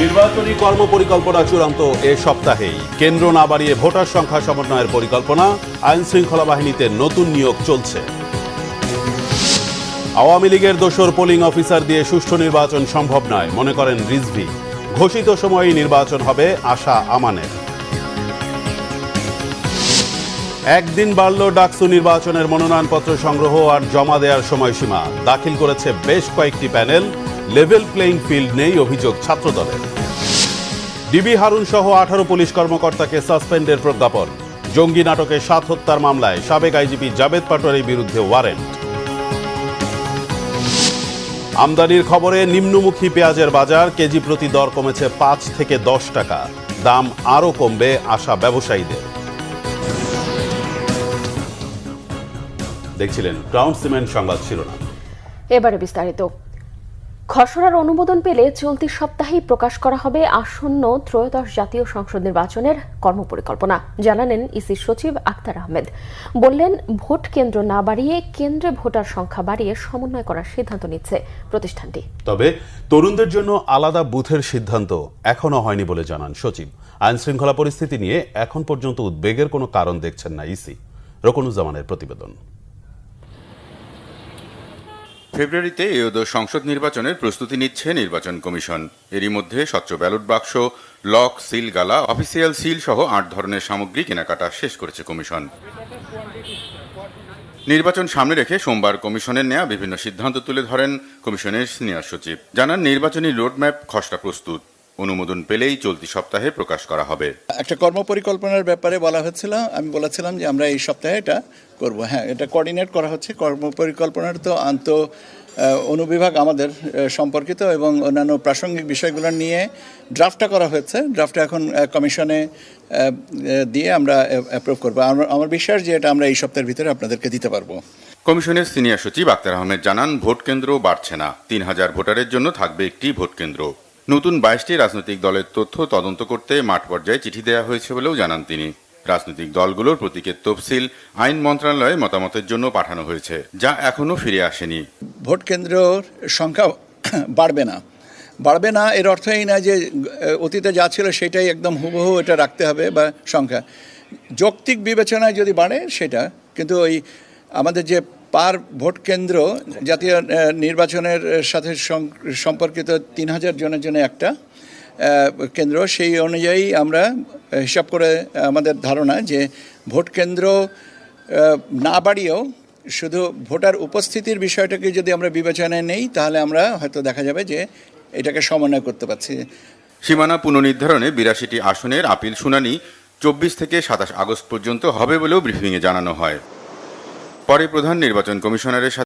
নির্বাচনী কর্মপরিকল্পনা চূড়ান্ত এ সপ্তাহেই। কেন্দ্র না বাড়িয়ে ভোটার সংখ্যা সমন্বয়ের পরিকল্পনা আইন শৃঙ্খলা বাহিনীতে নতুন নিয়োগ চলছে। আওয়ামী লীগের দোসর পোলিং অফিসার দিয়ে সুষ্ঠু নির্বাচন সম্ভব নয়, মনে করেন রিজভি। ঘোষিত সময়েই নির্বাচন হবে আশা আমানের। একদিন বাড়ল ডাকসু নির্বাচনের মনোনয়নপত্র সংগ্রহ আর জমা দেওয়ার সময়সীমা। দাখিল করেছে বেশ কয়েকটি প্যানেল লেভেল প্লেইং ফিল্ড নেই অভিযোগ ছাত্রদলের। ডিবি হারুন সহ আঠারো পুলিশ কর্মকর্তাকে সাসপেন্ডের প্রজ্ঞাপন। জঙ্গি নাটকে সাত হত্যার মামলায় সাবেক আইজিপি জাবেদ পাটোয়ারির বিরুদ্ধে ওয়ারেন্ট আমদানির খবরে নিম্নমুখী পেঁয়াজের বাজার কেজি প্রতি দর কমেছে পাঁচ থেকে দশ টাকা। দাম আরও কমবে আশা ব্যবসায়ীদের। দেখছিলেন ক্রাউন সিমেন্ট সংবাদ শিরোনাম। এবারে বিস্তারিত। খসড়ার অনুমোদন পেলে চলতি সপ্তাহেই প্রকাশ করা হবে আসন্ন ত্রয়োদশ জাতীয় সংসদ নির্বাচনের কর্মপরিকল্পনা, জানালেন ইসি সচিব আক্তার আহমেদ। বললেন, ভোট কেন্দ্র না বাড়িয়ে কেন্দ্রে ভোটার সংখ্যা বাড়িয়ে সমন্বয় করার সিদ্ধান্ত নিচ্ছে প্রতিষ্ঠানটি। তবে তরুণদের জন্য আলাদা বুথের সিদ্ধান্ত এখনও হয়নি বলে জানান সচিব। আইন শৃঙ্খলা পরিস্থিতি নিয়ে এখন পর্যন্ত উদ্বেগের কোনো কারণ দেখছেন না ইসি। রকনুজ্জামানের প্রতিবেদন। ফেব্রুয়ারিতে এওদো সংসদ নির্বাচনের প্রস্তুতি নিচ্ছে নির্বাচন কমিশন। এরই মধ্যে স্বচ্ছ ব্যালট বাক্স, লক, সিল, গালা, অফিসিয়াল সিল সহ আট ধরনের সামগ্রী কেনাকাটা শেষ করেছে কমিশন। নির্বাচন সামনে রেখে সোমবার কমিশনের নেয়া বিভিন্ন সিদ্ধান্ত তুলে ধরেন কমিশনের সিনিয়র সচিব। জানান, নির্বাচনী রোডম্যাপ খসড়া প্রস্তুত। অনুমোদন পেলেই চলতি সপ্তাহে প্রকাশ করা হবে। একটা কর্মপরিকল্পনার ব্যাপারে বলা হচ্ছিল আমি বলেছিলাম যে আমরা এই সপ্তাহে এটা করব। হ্যাঁ এটা কোঅর্ডিনেট করা হচ্ছে। কর্মপরিকল্পনার তো আন্ত অনুবিভাগ আমাদের সম্পর্কিত এবং অন্যান্য প্রাসঙ্গিক বিষয়গুলো নিয়ে ড্রাফটটা করা হয়েছে। ড্রাফটটা এখন কমিশনে দিয়ে আমরা অ্যাপ্রুভ করব। আমার আমার বিশ্বাস যে এটা আমরা এই সপ্তাহের ভিতরে আপনাদেরকে দিতে পারব। কমিশনের সিনিয়র সচিব আক্তার আহমেদ জানান ভোট কেন্দ্র বাড়ছে না। তিন হাজার ভোটারের জন্য থাকবে একটি ভোট কেন্দ্র। নতুন বাইশটি রাজনৈতিক দলের তথ্য তদন্ত করতে মাঠ পর্যায়ে চিঠি দেওয়া হয়েছে বলেও জানান তিনি। রাজনৈতিক দলগুলোর প্রতীকের তফসিল আইন মন্ত্রণালয়ে মতামতের জন্য পাঠানো হয়েছে, যা এখনও ফিরে আসেনি। ভোট কেন্দ্রর সংখ্যা বাড়বে না। বাড়বে না এর অর্থ এই না যে অতীতে যা ছিল সেটাই একদম হুবহু এটা রাখতে হবে বা সংখ্যা। যৌক্তিক বিবেচনায় যদি বাড়ে সেটা, কিন্তু ওই আমাদের যে পার ভোট কেন্দ্র জাতীয় নির্বাচনের সাথে সম্পর্কিত তিন হাজার জনের জন্য একটা কেন্দ্র। সেই অনুযায়ী আমরা হিসাব করে আমাদের ধারণা যে ভোট কেন্দ্র না বাড়িয়েও শুধু ভোটার উপস্থিতির বিষয়টাকে যদি আমরা বিবেচনায় নেই, তাহলে আমরা হয়তো দেখা যাবে যে এটাকে সমন্বয় করতে পারছি। সীমানা পুনর্নির্ধারণে বিরাশিটি আসনের আপিল শুনানি চব্বিশ থেকে সাতাশ আগস্ট পর্যন্ত হবে বলেও ব্রিফিংয়ে জানানো হয়। পরে প্রধান নির্বাচন কমিশনারের সাথে